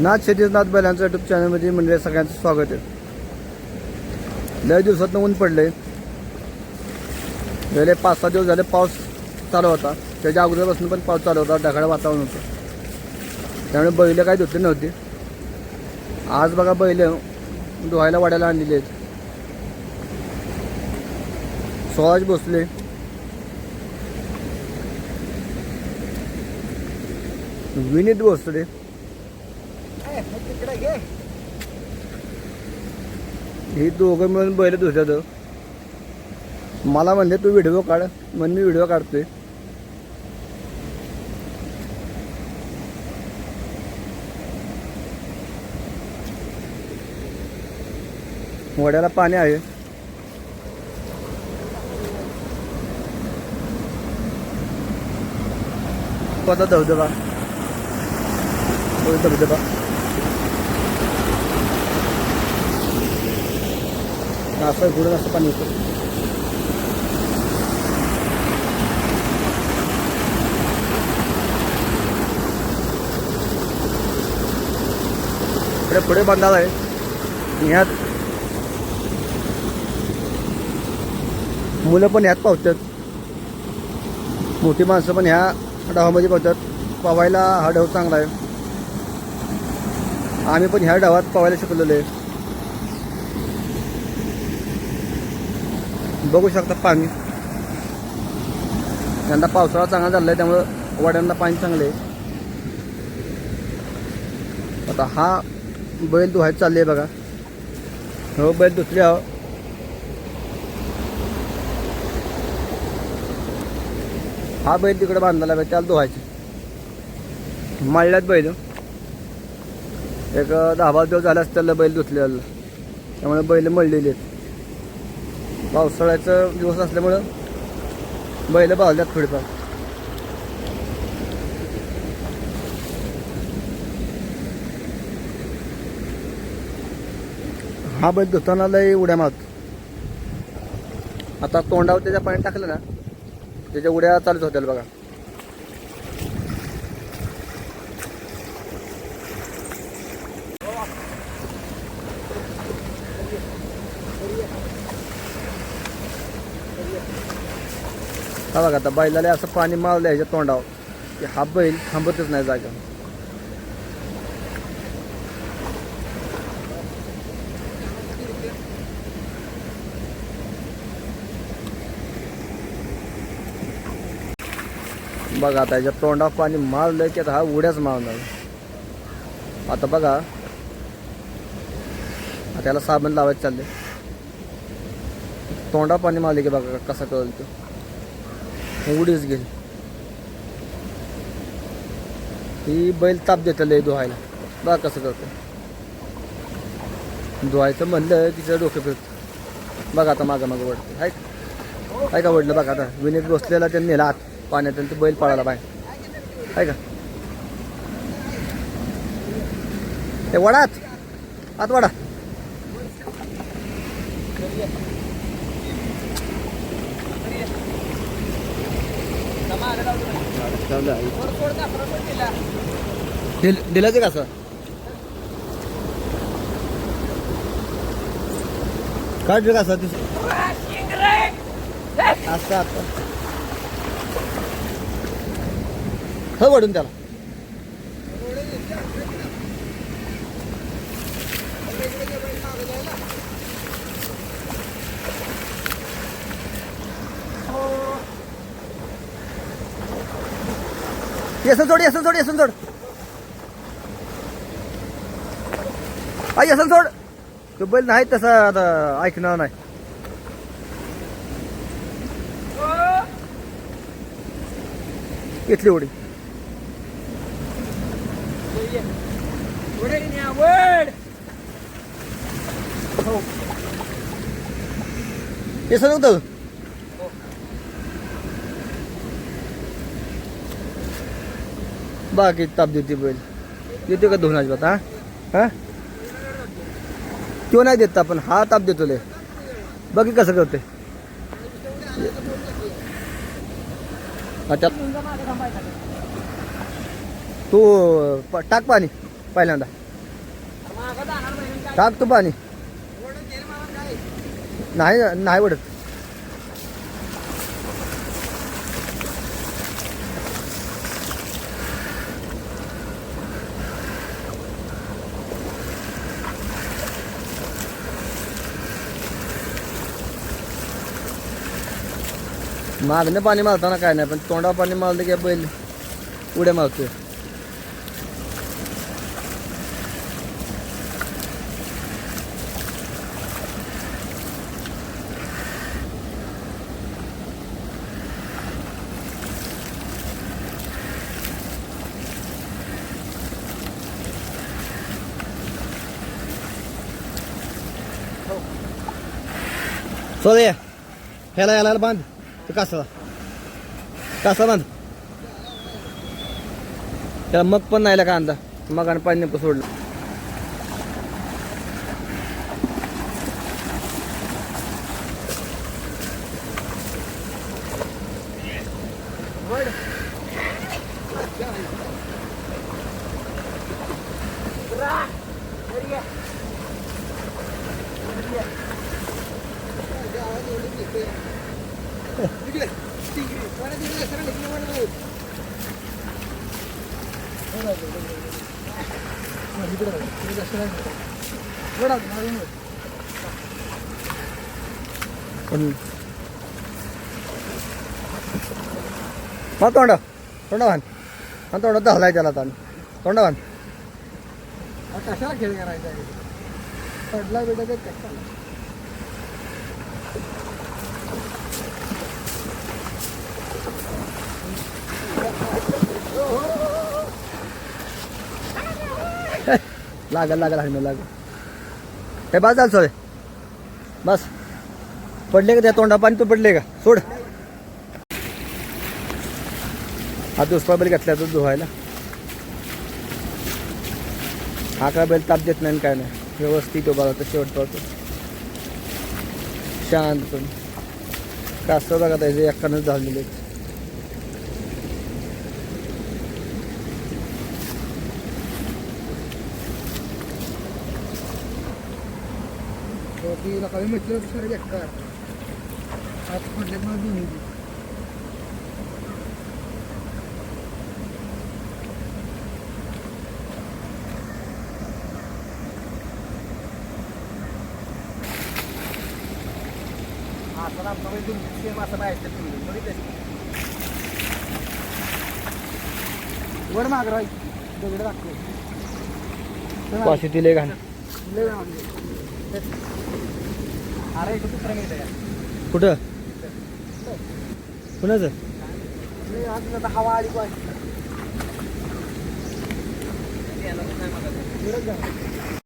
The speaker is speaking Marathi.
नाथ शेतीच नाथ बैलांचं युट्यूब चॅनलमध्ये म्हणजे सगळ्यांचं स्वागत आहे. लय दिवसात ऊन पडले गेले पाच सहा दिवस झाले पाऊस चालू होता. त्याच्या अगोदरपासून पण पाऊस चालू होता ढगाळ वातावरण होतं. त्यामुळे बैलं काही धुतली नव्हती. आज बघा बैल धुवायला वाड्याला आणलेली आहेत. स्वराज भोसले विनीत भोसले ही दोघं मिळून बैल धुतात. मला म्हणले तू व्हिडिओ काढ. म्हणून मी व्हिडिओ काढतोय. वड्याला पाणी आहे. कोणता धबधबा तो धबधबा असं पुढे असं पाणी येतं पुढे पुढे आहे. ह्यात मुलं पण ह्यात पावतात मोठी माणसं पण ह्या डावामध्ये पावतात पावायला हा डाव चांगला आहे. आम्ही पण ह्या डावात पवायला शिकलेलो आहे. बघू शकता पाणी. यंदा पावसाळा चांगला झाला आहे त्यामुळं वाड्यांना पाणी चांगलं आहे. आता हा बैल धुवायचं चालले आहे बघा. हो बैल दुसरी आहो. हा बैल तिकडे बांधला त्याला धुवायचं. माळल्यात बैल. एक दहा बारा दिवस झाले त्याला बैल धुतलेलं. त्यामुळे बैल मळलेले आहेत. पावसाळ्याचं दिवस असल्यामुळं बैल बावल्यात थोडीफार हा बैल धुताना लय उड्या मारतो. आता तोंडावर त्याच्या पाणी टाकलं ना त्याच्या उड्या चालूच होत्या बघा. हा बघा आता बैलाला असं पाणी मारलं ह्याच्या तोंडावर. की हा बैल थांबतच नाही जागा. बघा आता याच्या तोंडावर पाणी मारलं की आता हा उड्याच मारणार आता बघा आता त्याला साबण लावायचं चालले तोंडा पाणी मारले की बघा कसा कळल तो? उडीच गेली ही बैल ताप देतले धुवायला. बा कसं करतो. धुवायचं म्हणलं की जर डोकं फिरत. बघा आता मागं मागं वडतं हाय काय का वडलं? बघा आता. विनीत बसलेला त्यांनी नेला आत पाण्यात ते बैल पळाला बाहेर. आहे का? ते वडात आत वडा. दिलाच का असं? काय का असं? असं आता हो वडून त्याला. येसन सोड येसन सोड येसन सोड आई येसन सोड तो बैल नाही तसा आता ऐकणार नाही. इथली उडी. येसन होतं बाकी ताप देते बैल. देते का दोन अजिबात हा? हा? तो नाही देत आपण हा ताप देतो लय. बाकी कसं करते अच्छा तू प- टाक पाणी पहिल्यांदा. टाक तू पाणी. नाही नाही वडत मागणं पाणी मारताना काय नाही पण तोंडा पाणी मारलं की बैल उड्या मारतोय सोदे ह्याला याला बांध कासाला. कासा बांध. त्याला मग पण नाही का अंदा मग आणि पाणी नेमकं सोडलं. मग तोंड तोंड बांध हा तोंड धरलाय त्याला आता तोंड कशाला खेळ करायचा आहे पडला बेटा ते कशाला लागल लागल हाणं लागल. हे बस झालं सोय बस. पडले का त्या तोंडा पाणी तू पडले का? सोड. हा दुसरा बैल घातला तो धुवायला. हा काय बैल ताप देत नाही काय नाही. व्यवस्थित उभा शेवट पाहतो शांत. पण कासं बघा त्याचे एकानंच झालेले तिला कमी म्हटलं तर सर बेकार आज पडल्यात मला दोन्ही बी. वर माग राय दगड दाखव. पाशी तिले घाण. लय अरे कुठं? कुणाचं? हवा आली पाहिजे